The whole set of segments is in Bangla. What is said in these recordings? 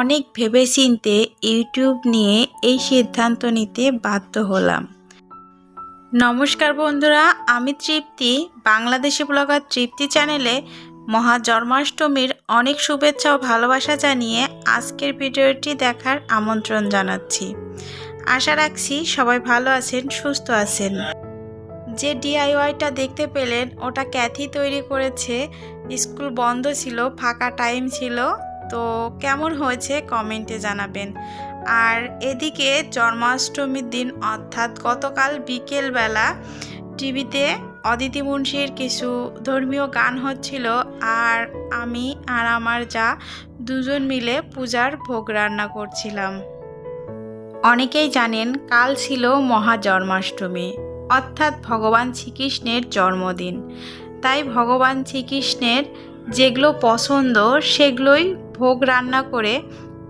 অনেক ভেবেচিন্তে ইউটিউব নিয়ে এই সিদ্ধান্ত নিতে বাধ্য হলাম। নমস্কার বন্ধুরা, আমি তৃপ্তি, বাংলাদেশি ব্লগার তৃপ্তি চ্যানেলে মহা জন্মাষ্টমীর অনেক শুভেচ্ছা ও ভালোবাসা জানিয়ে আজকের ভিডিওটি দেখার আমন্ত্রণ জানাচ্ছি। আশা রাখছি সবাই ভালো আছেন, সুস্থ আছেন। যে ডিআইওয়াইটা দেখতে পেলেন, ওটা ক্যাথি তৈরি করেছে। স্কুল বন্ধ ছিল, ফাঁকা টাইম ছিল। তো কেমন হয়েছে কমেন্টে জানাবেন। আর এদিকে জন্মাষ্টমীর দিন অর্থাৎ গতকাল বিকেলবেলা টিভিতে অদিতি মুন্সির কিছু ধর্মীয় গান হচ্ছিল আর আমি আর আমার যা দুজন মিলে পূজার ভোগ রান্না করছিলাম। অনেকেই জানেন কাল ছিল মহা জন্মাষ্টমী অর্থাৎ ভগবান শ্রীকৃষ্ণের জন্মদিন। তাই ভগবান শ্রীকৃষ্ণের যেগুলো পছন্দ সেগুলোই ভোগ রান্না করে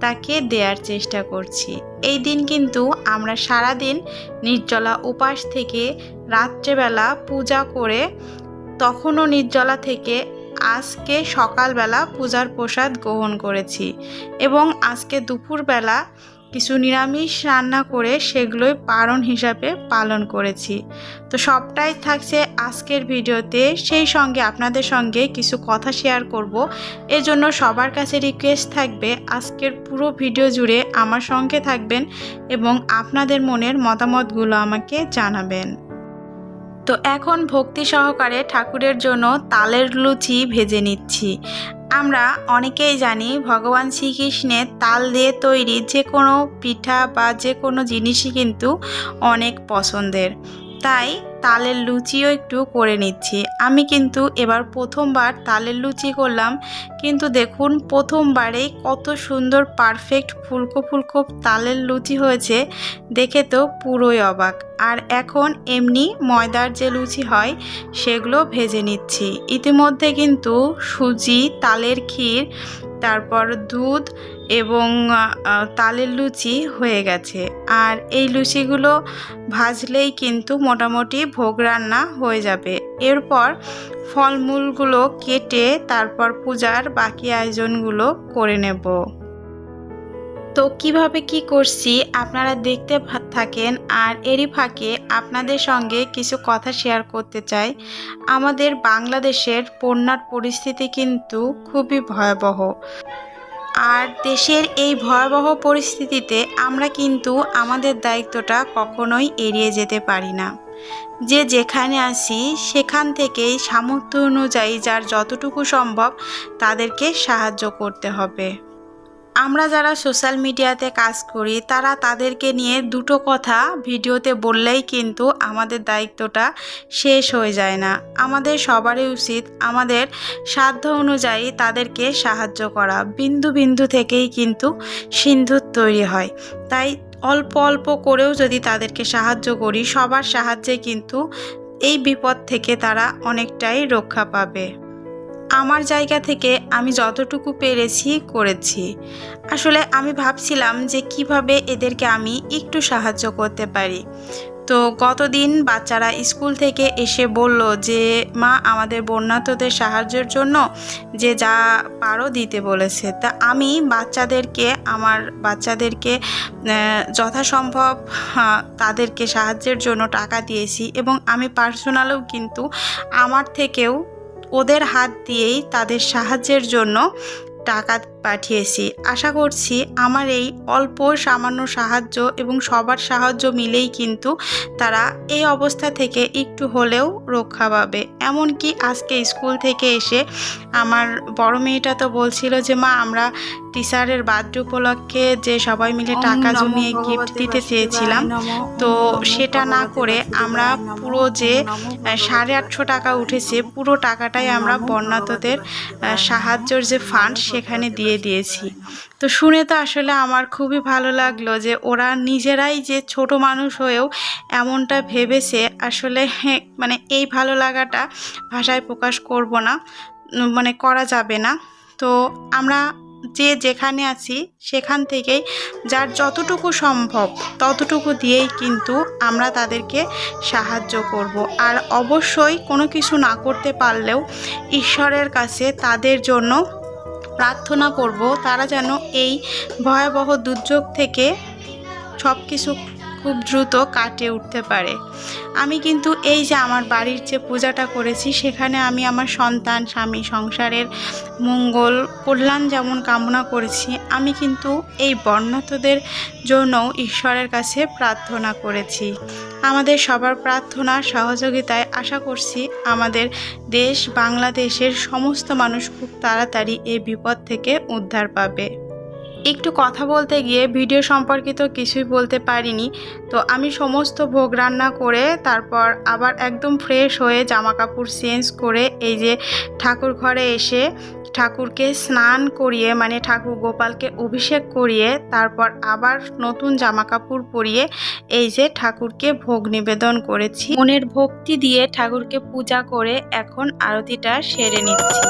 তাকে দেওয়ার চেষ্টা করছি। এই দিন কিন্তু আমরা সারা দিন নির্জলা উপাস থেকে রাত্রেবেলা পূজা করে, তখনও নির্জলা থেকে আজকে সকালবেলা পূজার প্রসাদ গ্রহণ করেছি। এবং আজকে দুপুরবেলা কিছু নিরামিষ রান্না করে সেগুলোই পারণ হিসাবে পালন করেছি। তো সবটাই থাকছে আজকের ভিডিওতে। সেই সঙ্গে আপনাদের সঙ্গে কিছু কথা শেয়ার করব। এজন্য সবার কাছে রিকোয়েস্ট থাকবে আজকের পুরো ভিডিও জুড়ে আমার সঙ্গে থাকবেন এবং আপনাদের মনের মতামতগুলো আমাকে জানাবেন। তো এখন ভক্তি সহকারে ঠাকুরের জন্য তালের লুচি ভেজে নিচ্ছি। আমরা অনেকেই জানি ভগবান শ্রীকৃষ্ণের তাল দিয়ে তৈরি যে কোনো পিঠা বা যে কোনো জিনিসই কিন্তু অনেক পছন্দের। তাই তালের লুচিও একটু করে নিচ্ছি। আমি কিন্তু এবার প্রথমবার তালের লুচি করলাম। কিন্তু দেখুন, প্রথমবারেই কত সুন্দর পারফেক্ট ফুলকো ফুলকো তালের লুচি হয়েছে। দেখে তো পুরোই অবাক। আর এখন এমনি ময়দার যে লুচি হয়, সেগুলো ভেজে নিচ্ছি। ইতিমধ্যে কিন্তু সুজি, তালের ক্ষীর, তারপর দুধ এবং তালের লুচি হয়ে গেছে। আর এই লুচিগুলো ভাজলেই কিন্তু মোটামুটি ভোগ রান্না হয়ে যাবে। এরপর ফলমূলগুলো কেটে তারপর পূজার বাকি আয়োজনগুলো করে নেব। তো কীভাবে কি করছি আপনারা দেখতে থাকেন। আর এরই ফাঁকে আপনাদের সঙ্গে কিছু কথা শেয়ার করতে চাই। আমাদের বাংলাদেশের বন্যার পরিস্থিতি কিন্তু খুবই ভয়াবহ। আর দেশের এই ভয়াবহ পরিস্থিতিতে আমরা কিন্তু আমাদের দায়িত্বটা কখনোই এড়িয়ে যেতে পারি না। যে যেখানে আসি সেখান থেকেই সামর্থ্য অনুযায়ী যার যতটুকু সম্ভব তাদেরকে সাহায্য করতে হবে। আমরা যারা সোশ্যাল মিডিয়াতে কাজ করি, তারা তাদেরকে নিয়ে দুটো কথা ভিডিওতে বললেই কিন্তু আমাদের দায়িত্বটা শেষ হয়ে যায় না। আমাদের সবারই উচিত আমাদের সাধ্য অনুযায়ী তাদেরকে সাহায্য করা। বিন্দু বিন্দু থেকেই কিন্তু সিন্ধুর তৈরি হয়। তাই অল্প অল্প করেও যদি তাদেরকে সাহায্য করি, সবার সাহায্যে কিন্তু এই বিপদ থেকে তারা অনেকটাই রক্ষা পাবে। আমার জায়গা থেকে আমি যতটুকু পেরেছি, করেছি। আসলে আমি ভাবছিলাম যে কীভাবে এদেরকে আমি একটু সাহায্য করতে পারি। তো গতদিন বাচ্চারা স্কুল থেকে এসে বলল যে, মা, আমাদের বন্যাতদের সাহায্যের জন্য যে যা পারো দিতে বলেছে। তা আমি বাচ্চাদেরকে, আমার বাচ্চাদেরকে যথাসম্ভব তাদেরকে সাহায্যের জন্য টাকা দিয়েছি এবং আমি পার্সোনালও কিন্তু আমার থেকেও ওদের হাত দিয়েই তাদের সাহায্যের জন্য টাকা পাঠিয়েছি। আশা করছি আমার এই অল্প সামান্য সাহায্য এবং সবার সাহায্য মিলেই কিন্তু তারা এই অবস্থা থেকে একটু হলেও রক্ষা পাবে। এমনকি আজকে স্কুল থেকে এসে আমার বড় মেয়েটা তো বলছিল যে, মা, আমরা টিচারের বার্থডে উপলক্ষে যে সবাই মিলে টাকা জমিয়ে গিফট দিতে চেয়েছিলাম। তো সেটা না করে আমরা পুরো যে সাড়ে আটশো টাকা উঠেছে পুরো টাকাটাই আমরা বন্যাতদের সাহায্যর যে ফান্ড সেখানে দিয়ে দিয়েছি। তো শুনে তো আসলে আমার খুবই ভালো লাগল যে ওরা নিজেরাই যে ছোট মানুষ হয়েও এমনটা ভেবেছে আসলে মানে এই ভালো লাগাটা ভাষায় প্রকাশ করব না মানে করা যাবে না। তো আমরা যে যেখানে আছি, সেখান থেকেই যার যতটুকু সম্ভব, ততটুকু দিয়েই কিন্তু আমরা তাদেরকে সাহায্য করব। আর অবশ্যই কোনো কিছু না করতে পারলেও ঈশ্বরের কাছে তাদের জন্য প্রার্থনা করব, তারা যেন এই ভয়াবহ দুর্যোগ থেকে সব কিছু খুব দ্রুত কাটিয়ে উঠতে পারে। আমি কিন্তু এই যে আমার বাড়ির যে পূজাটা করেছি, সেখানে আমি আমার সন্তান, স্বামী, সংসারের মঙ্গল, কল্যাণ যেমন কামনা করেছি, আমি কিন্তু এই বর্ণাতদের জন্যও ঈশ্বরের কাছে প্রার্থনা করেছি। আমাদের সবার প্রার্থনা, সহযোগিতায় আশা করছি আমাদের দেশ, বাংলাদেশের সমস্ত মানুষ খুব তাড়াতাড়ি এই বিপদ থেকে উদ্ধার পাবে। একটু কথা বলতে গিয়ে ভিডিও সম্পর্কিত কিছুই বলতে পারিনি। তো আমি সমস্ত ভোগ রান্না করে তারপর আবার একদম ফ্রেশ হয়ে জামা কাপড় চেঞ্জ করে এই যে ঠাকুর ঘরে এসে ঠাকুরকে স্নান করিয়ে মানে ঠাকুর গোপালকে অভিষেক করিয়ে তারপর আবার নতুন জামা কাপড় পরিয়ে এই যে ঠাকুরকে ভোগ নিবেদন করেছি। মনের ভক্তি দিয়ে ঠাকুরকে পূজা করে এখন আরতিটা সেরে নিচ্ছি।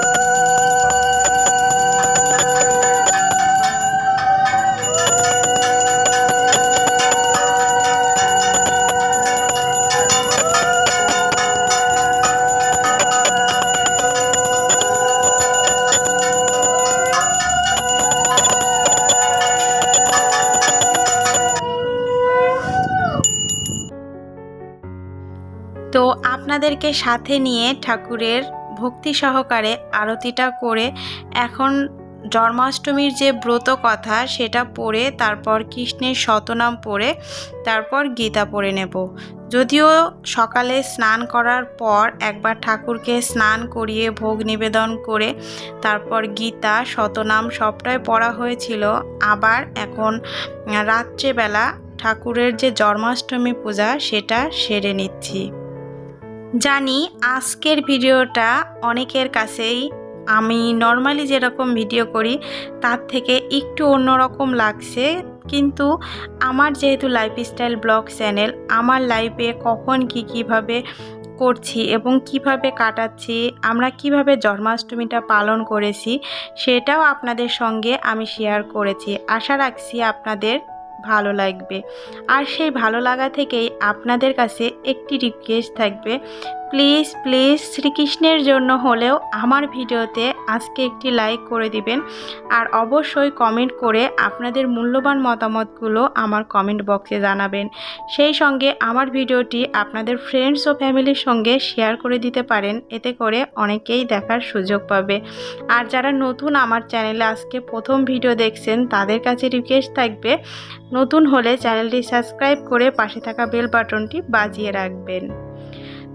আপনাদেরকে সাথে নিয়ে ঠাকুরের ভক্তি সহকারে আরতিটা করে এখন জন্মাষ্টমীর যে ব্রত কথা সেটা পড়ে তারপর কৃষ্ণের শতনাম পড়ে তারপর গীতা পড়ে নেব। যদিও সকালে স্নান করার পর একবার ঠাকুরকে স্নান করিয়ে ভোগ নিবেদন করে তারপর গীতা, শতনাম সবটাই পড়া হয়েছিল। আবার এখন রাত্রেবেলা ঠাকুরের যে জন্মাষ্টমী পূজা সেটা সেরে নিচ্ছি। জানি আজকের ভিডিওটা অনেকের কাছেই, আমি নর্মালি যেরকম ভিডিও করি, তার থেকে একটু অন্যরকম লাগছে। কিন্তু আমার যেহেতু লাইফস্টাইল ব্লগ চ্যানেল আমার লাইফে কখন কি কীভাবে করছি এবং কীভাবে কাটাচ্ছি, আমরা কীভাবে জন্মাষ্টমীটা পালন করেছি, সেটাও আপনাদের সঙ্গে আমি শেয়ার করেছি। আশা রাখছি আপনাদের ভালো লাগবে। আর সেই ভালো লাগা থেকেই আপনাদের কাছে একটি রিকোয়েস্ট থাকবে। প্লিজ প্লিজ শ্রীকৃষ্ণের জন্য হলেও আমার ভিডিওতে আজকে একটি লাইক করে দিবেন। আর অবশ্যই কমেন্ট করে আপনাদের মূল্যবান মতামতগুলো আমার কমেন্ট বক্সে জানাবেন। সেই সঙ্গে আমার ভিডিওটি আপনাদের ফ্রেন্ডস ও ফ্যামিলির সঙ্গে শেয়ার করে দিতে পারেন। এতে করে অনেকেই দেখার সুযোগ পাবে। আর যারা নতুন আমার চ্যানেলে আজকে প্রথম ভিডিও দেখছেন, তাদের কাছে রিকোয়েস্ট থাকবে, নতুন হলে চ্যানেলটি সাবস্ক্রাইব করে পাশে থাকা বেল বাটনটি বাজিয়ে রাখবেন।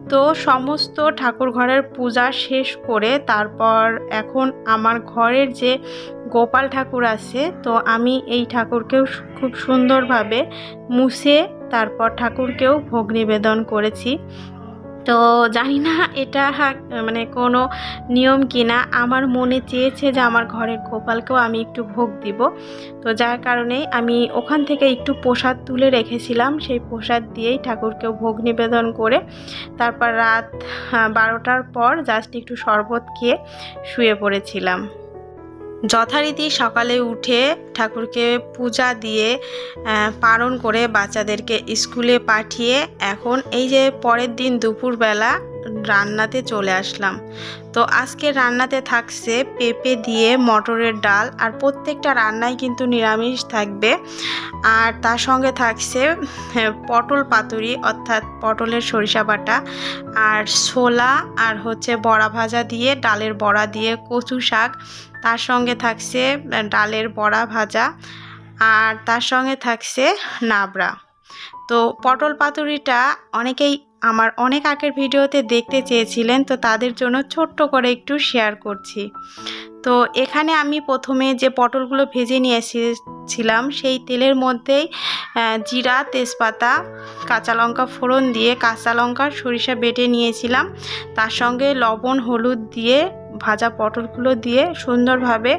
তো সমস্ত ঠাকুর ঘরের পূজা শেষ করে তারপর এখন আমার ঘরের যে গোপাল ঠাকুর আছে, তো আমি এই ঠাকুরকেও খুব সুন্দরভাবে মুছে তারপর ঠাকুরকেও ভোগ নিবেদন করেছি। তো জানি না এটা মানে কোনো নিয়ম কিনা আমার মনে চেয়েছে যে আমার ঘরের গোপালকেও আমি একটু ভোগ দিব। তো যার কারণে আমি ওখান থেকে একটু প্রসাদ তুলে রেখেছিলাম। সেই প্রসাদ দিয়েই ঠাকুরকেও ভোগ নিবেদন করে তারপর রাত বারোটার পর জাস্ট একটু শরবত খেয়ে শুয়ে পড়েছিলাম। যথারীতি সকালে উঠে ঠাকুরকে পূজা দিয়ে পালন করে বাচ্চাদেরকে স্কুলে পাঠিয়ে এখন এই যে পরের দিন দুপুরবেলা রান্নাতে চলে আসলাম। তো আজকে রান্নাতে থাকছে পেঁপে দিয়ে মটরের ডাল আর প্রত্যেকটা রান্নায় কিন্তু নিরামিষ থাকবে। আর তার সঙ্গে থাকছে পটল পাতুরি, অর্থাৎ পটলের সরিষা বাটা আর ছোলা আর হচ্ছে বড়া ভাজা দিয়ে, ডালের বড়া দিয়ে কচু শাক। তার সঙ্গে থাকছে ডালের বড়া ভাজা আর তার সঙ্গে থাকছে নাবড়া। তো পটল পাতুরিটা অনেকেই আমার অনেক আগের ভিডিওতে দেখতে চেয়েছিলেন, তো তাদের জন্য ছোট্ট করে একটু শেয়ার করছি। তো এখানে আমি প্রথমে যে পটলগুলো ভেজে নিয়ে এসেছিলাম, সেই তেলের মধ্যেই জিরা, তেজপাতা, কাঁচা লঙ্কা ফোড়ন দিয়ে কাঁচা লঙ্কার সরিষা বেটে নিয়েছিলাম। তার সঙ্গে লবণ, হলুদ দিয়ে ভাজা পটলগুলো দিয়ে সুন্দরভাবে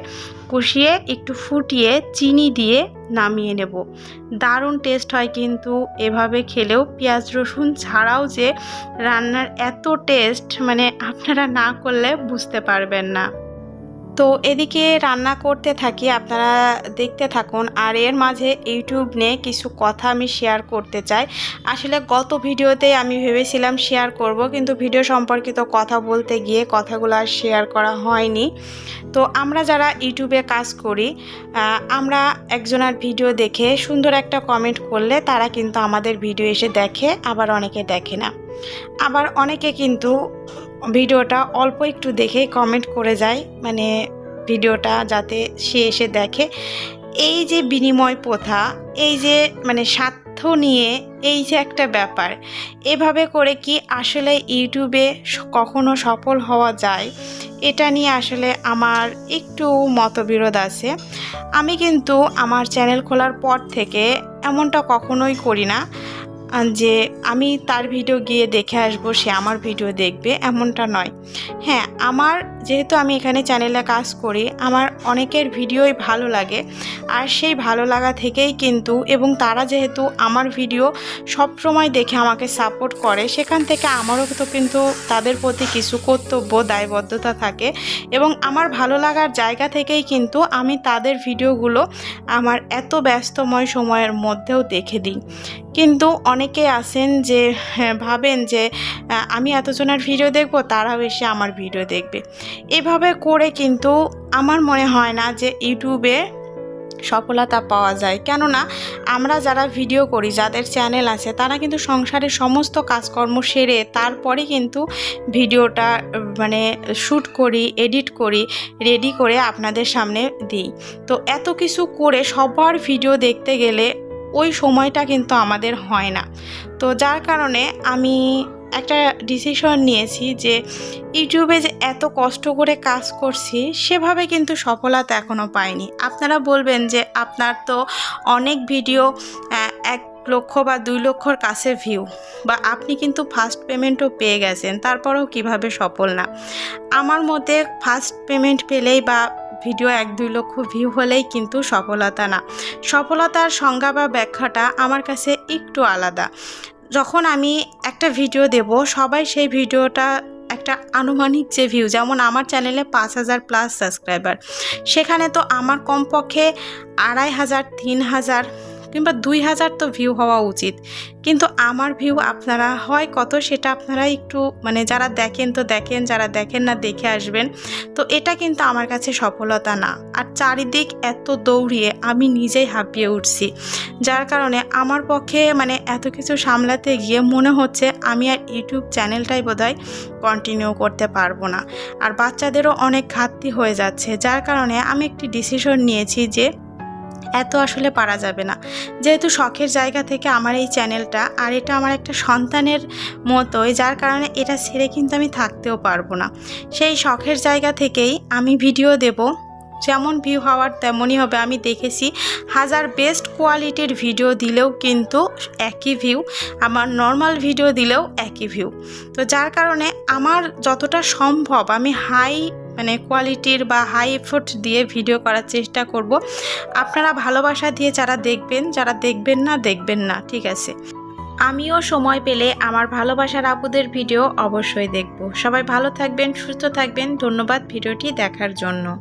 কষিয়ে একটু ফুটিয়ে চিনি দিয়ে নামিয়ে নেব। দারুণ টেস্ট হয় কিন্তু এভাবে খেলেও পেঁয়াজ রসুন ছাড়াও যে রান্নার এত টেস্ট মানে আপনারা না করলে বুঝতে পারবেন না। তো এদিকে রান্না করতে থাকি, আপনারা দেখতে থাকুন। আর এর মাঝে ইউটিউব নিয়ে কিছু কথা আমি শেয়ার করতে চাই। আসলে গত ভিডিওতে আমি ভেবেছিলাম শেয়ার করব, কিন্তু ভিডিও সম্পর্কিত কথা বলতে গিয়ে কথাগুলো আর শেয়ার করা হয়নি। তো আমরা যারা ইউটিউবে কাজ করি আমরা একজনের ভিডিও দেখে সুন্দর একটা কমেন্ট করলে তারা কিন্তু আমাদের ভিডিও এসে দেখে, আবার অনেকে দেখে না। আবার অনেকে কিন্তু ভিডিওটা অল্প একটু দেখে কমেন্ট করে যায় মানে ভিডিওটা যাতে সে এসে দেখে। এই যে বিনিময় প্রথা, এই যে মানে স্বার্থ নিয়ে এই যে একটা ব্যাপার, এভাবে করে কি আসলে ইউটিউবে কখনো সফল হওয়া যায়? এটা নিয়ে আসলে আমার একটু মতবিরোধ আছে। আমি কিন্তু আমার চ্যানেল খোলার পর থেকে এমনটা কখনোই করি না। যে আমি তার ভিডিও গিয়ে দেখে আসব, সে আমার ভিডিও দেখবে, এমনটা নয়। হ্যাঁ আমার যেহেতু আমি এখানে চ্যানেলে কাজ করি আমার অনেকের ভিডিওই ভালো লাগে। আর সেই ভালো লাগা থেকেই কিন্তু এবং তারা যেহেতু আমার ভিডিও সব সময় দেখে আমাকে সাপোর্ট করে সেখান থেকে আমারও তো কিন্তু তাদের প্রতি কিছু কর্তব্য দায়বদ্ধতা থাকে। এবং আমার ভালো লাগার জায়গা থেকেই কিন্তু আমি তাদের ভিডিওগুলো আমার এত ব্যস্তময় সময়ের মধ্যেও দেখে দিই। কিন্তু অনেকে আছেন যে হ্যাঁ, ভাবেন যে আমি এতজনের ভিডিও দেখব তারাও এসে আমার ভিডিও দেখবে। এভাবে করে কিন্তু আমার মনে হয় না যে ইউটিউবে সফলতা পাওয়া যায়। কেননা আমরা যারা ভিডিও করি, যাদের চ্যানেল আছে, তারা কিন্তু সংসারের সমস্ত কাজকর্ম সেরে তারপরে কিন্তু ভিডিওটা মানে শ্যুট করি, এডিট করি, রেডি করে আপনাদের সামনে দিই। তো এত কিছু করে সবার ভিডিও দেখতে গেলে ওই সময়টা কিন্তু আমাদের হয় না। তো যার কারণে আমি একটা ডিসিশন নিয়েছি যে ইউটিউবে যে এত কষ্ট করে কাজ করছি, সেভাবে কিন্তু সফলতা এখনও পাইনি। আপনারা বলবেন যে আপনার তো অনেক ভিডিও এক লক্ষ বা দুই লক্ষর কাছে ভিউ বা আপনি কিন্তু ফার্স্ট পেমেন্টও পেয়ে গেছেন, তারপরেও কীভাবে সফল না? আমার মতে ফার্স্ট পেমেন্ট পেলেই বা ভিডিও এক দুই লক্ষ ভিউ হলেই কিন্তু সফলতা না। সফলতার সংজ্ঞা বা ব্যাখ্যাটা আমার কাছে একটু আলাদা। যখন আমি একটা ভিডিও দেব, সবাই সেই ভিডিওটা একটা আনুমানিক যে ভিউ যেমন আমার চ্যানেলে পাঁচ হাজার প্লাস সাবস্ক্রাইবার সেখানে তো আমার কমপক্ষে আড়াই হাজার, তিন হাজার কিংবা দুই হাজার তো ভিউ হওয়া উচিত। কিন্তু আমার ভিউ আপনারা হয় কত সেটা আপনারা একটু মানে যারা দেখেন তো দেখেন, যারা দেখেন না দেখে আসবেন। তো এটা কিন্তু আমার কাছে সফলতা না। আর চারিদিক এত দৌড়িয়ে আমি নিজেই হাঁপিয়ে উঠছি। যার কারণে আমার পক্ষে মানে এত কিছু সামলাতে গিয়ে মনে হচ্ছে আমি আর ইউটিউব চ্যানেলটাই বোধহয় কন্টিনিউ করতে পারব না। আর বাচ্চাদেরও অনেক ঘাটতি হয়ে যাচ্ছে। যার কারণে আমি একটি ডিসিশন নিয়েছি যে এত আসলে পারা যাবে না। যেহেতু শখের জায়গা থেকে আমার এই চ্যানেলটা আর এটা আমার একটা সন্তানের মতোই, যার কারণে এটা ছেড়ে কিন্তু আমি থাকতেও পারব না। সেই শখের জায়গা থেকেই আমি ভিডিও দেব। যেমন ভিউ হওয়ার তেমনই হবে। আমি দেখেছি হাজার বেস্ট কোয়ালিটির ভিডিও দিলেও কিন্তু একই ভিউ আমার নর্মাল ভিডিও দিলেও একই ভিউ তো যার কারণে আমার যতটা সম্ভব আমি হাই মানে কোয়ালিটির বা হাই এফোর্ট দিয়ে ভিডিও করার চেষ্টা করব। আপনারা ভালোবাসা দিয়ে যারা দেখবেন যারা দেখবেন না দেখবেন না, ঠিক আছে? আমিও সময় পেলে আমার ভালোবাসার আপুদের ভিডিও অবশ্যই দেখব। সবাই ভালো থাকবেন, সুস্থ থাকবেন। ধন্যবাদ ভিডিওটি দেখার জন্য।